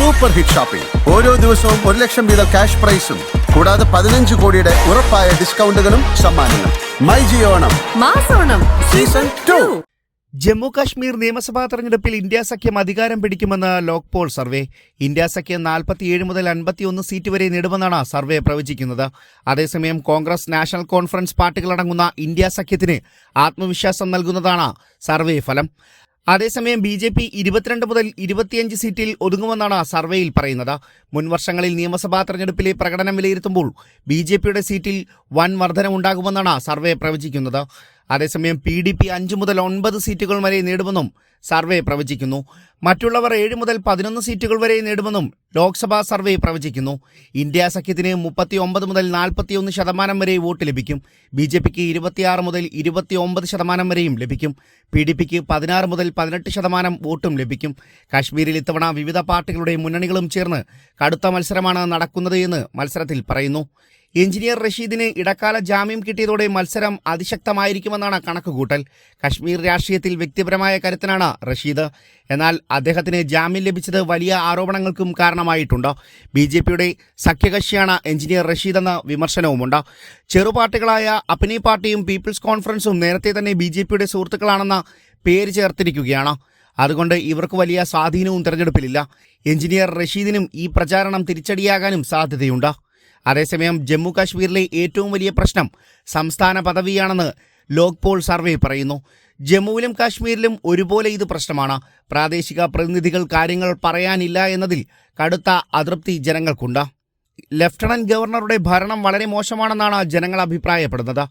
Super hit shopping ഓരോ ദിവസവും ഒരു ലക്ഷം വീതം ക്യാഷ് പ്രൈസും കൂടാതെ പതിനഞ്ച് കോടിയുടെ ഉറപ്പായ ഡിസ്കൗണ്ടുകളും സമ്മാനങ്ങളും. മൈ ജിയോണം മാസോണം സീസൺ ടു. ജമ്മു കാശ്മീർ നിയമസഭാ തെരഞ്ഞെടുപ്പിൽ ഇന്ത്യ സഖ്യം അധികാരം പിടിക്കുമെന്ന് ലോക് പോൾ സർവേ. ഇന്ത്യ സഖ്യം നാൽപ്പത്തിയേഴ് മുതൽ അൻപത്തിയൊന്ന് സീറ്റ് വരെ നേടുമെന്നാണ് സർവേ പ്രവചിക്കുന്നത്. അതേസമയം കോൺഗ്രസ് നാഷണൽ കോൺഫറൻസ് പാർട്ടികളടങ്ങുന്ന ഇന്ത്യ സഖ്യത്തിന് ആത്മവിശ്വാസം നൽകുന്നതാണ് സർവേ ഫലം. അതേസമയം ബി ജെ പി ഇരുപത്തിരണ്ട് മുതൽ ഇരുപത്തിയഞ്ച് സീറ്റിൽ ഒതുങ്ങുമെന്നാണ് സർവേയിൽ പറയുന്നത്. മുൻ വർഷങ്ങളിൽ നിയമസഭാ തെരഞ്ഞെടുപ്പിലെ പ്രകടനം വിലയിരുത്തുമ്പോൾ ബി ജെ പിയുടെ സീറ്റിൽ വൻ വർധനമുണ്ടാകുമെന്നാണ് സർവേ പ്രവചിക്കുന്നത്. അതേസമയം പി ഡി പി അഞ്ച് മുതൽ ഒൻപത് സീറ്റുകൾ വരെ നേടുമെന്നും സർവേ പ്രവചിക്കുന്നു. മറ്റുള്ളവർ ഏഴ് മുതൽ പതിനൊന്ന് സീറ്റുകൾ വരെ നേടുമെന്നും ലോക്സഭാ സർവേ പ്രവചിക്കുന്നു. ഇന്ത്യ സഖ്യത്തിന് മുപ്പത്തി ഒമ്പത് മുതൽ നാൽപ്പത്തിയൊന്ന് ശതമാനം വരെ വോട്ട് ലഭിക്കും. ബി ജെ പിക്ക് ഇരുപത്തിയാറ് മുതൽ ഇരുപത്തിയൊമ്പത് ശതമാനം വരെയും ലഭിക്കും. പി ഡി പിക്ക് പതിനാറ് മുതൽ പതിനെട്ട് ശതമാനം വോട്ടും ലഭിക്കും. കാശ്മീരിൽ ഇത്തവണ വിവിധ പാർട്ടികളുടെ മുന്നണികളും ചേർന്ന് കടുത്ത മത്സരമാണ് നടക്കുന്നത് എന്ന് മത്സരത്തിൽ പറയുന്നു. എഞ്ചിനീയർ റഷീദിന് ഇടക്കാല ജാമ്യം കിട്ടിയതോടെ മത്സരം അതിശക്തമായിരിക്കുമെന്നാണ് കണക്കുകൂട്ടൽ. കശ്മീർ രാഷ്ട്രീയത്തിൽ വ്യക്തിപരമായ കരുത്തനാണ് റഷീദ്. എന്നാൽ അദ്ദേഹത്തിന് ജാമ്യം ലഭിച്ചത് വലിയ ആരോപണങ്ങൾക്കും കാരണമായിട്ടുണ്ട്. ബി ജെ പിയുടെ സഖ്യകക്ഷിയാണ് എഞ്ചിനീയർ റഷീദ് എന്ന വിമർശനവുമുണ്ട്. ചെറുപാർട്ടികളായ അപ്നി പാർട്ടിയും പീപ്പിൾസ് കോൺഫറൻസും നേരത്തെ തന്നെ ബി ജെ പിയുടെ സുഹൃത്തുക്കളാണെന്ന പേര് ചേർത്തിരിക്കുകയാണ്. അതുകൊണ്ട് ഇവർക്ക് വലിയ സ്വാധീനവും തെരഞ്ഞെടുപ്പിലില്ല. എഞ്ചിനീയർ റഷീദിനും ഈ പ്രചാരണം തിരിച്ചടിയാകാനും സാധ്യതയുണ്ട്. അതേസമയം ജമ്മു കാശ്മീരിലെ ഏറ്റവും വലിയ പ്രശ്നം സംസ്ഥാന പദവിയാണെന്ന് ലോക് പോൾ സർവേ പറയുന്നു. ജമ്മുവിലും കാശ്മീരിലും ഒരുപോലെ ഇത് പ്രശ്നമാണ്. പ്രാദേശിക പ്രതിനിധികൾ കാര്യങ്ങൾ പറയാനില്ല എന്നതിൽ കടുത്ത അതൃപ്തി ജനങ്ങൾക്കുണ്ട്. ലഫ്റ്റനന്റ് ഗവർണറുടെ ഭരണം വളരെ മോശമാണെന്നാണ് ജനങ്ങൾ അഭിപ്രായപ്പെടുന്നത്.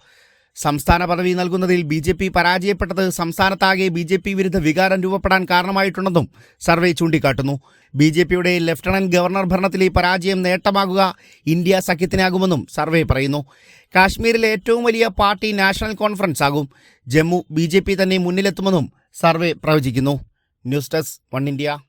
സംസ്ഥാന പദവി നൽകുന്നതിൽ ബി ജെ പി പരാജയപ്പെട്ടത് സംസ്ഥാനത്താകെ ബി ജെ പി വിരുദ്ധ വികാരം രൂപപ്പെടാൻ കാരണമായിട്ടുണ്ടെന്നും സർവേ ചൂണ്ടിക്കാട്ടുന്നു. ബി ജെ പിയുടെ ലഫ്റ്റനന്റ് ഗവർണർ ഭരണത്തിലെ പരാജയം നേട്ടമാകുക ഇന്ത്യ സഖ്യത്തിനാകുമെന്നും സർവേ പറയുന്നു. കാശ്മീരിലെ ഏറ്റവും വലിയ പാർട്ടി നാഷണൽ കോൺഫറൻസ് ആകും. ജമ്മു ബി തന്നെ മുന്നിലെത്തുമെന്നും സർവേ പ്രവചിക്കുന്നു. News desk one India.